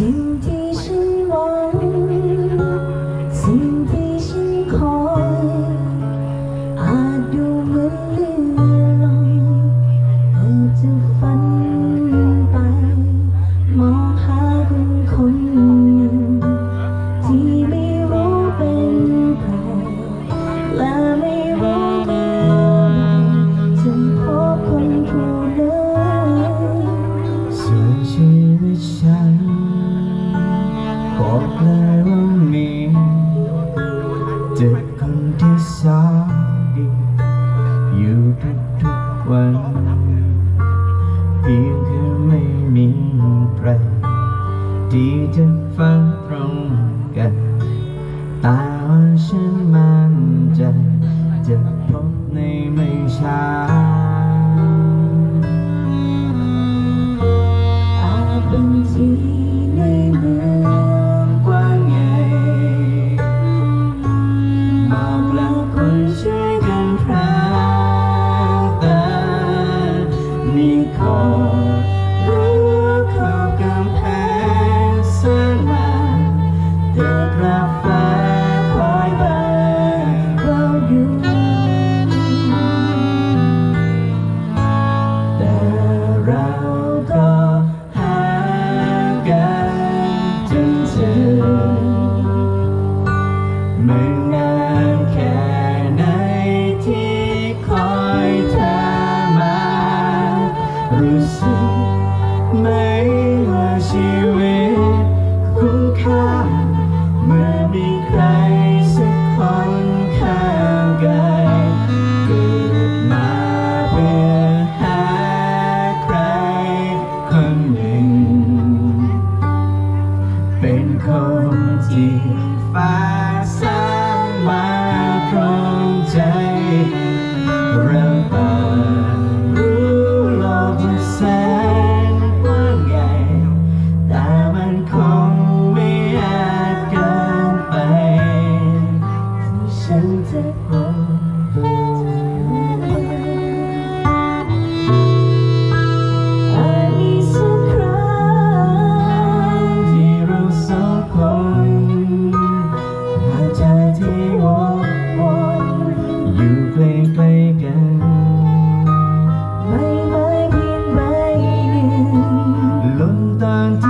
倾听 พียงแค่ไม่มีใครที่จะฟังตรงกัน ตาาฉันมา มันนแค่ไหนที่คอยเธมา รู้สึกไหมว่าชีวิตคุ้มค่า เมื่อมีใครสักคนข้างกายเกิดมาเพื่อหาใครคนหนึ่ง เป็นคนที่ฟ้า tan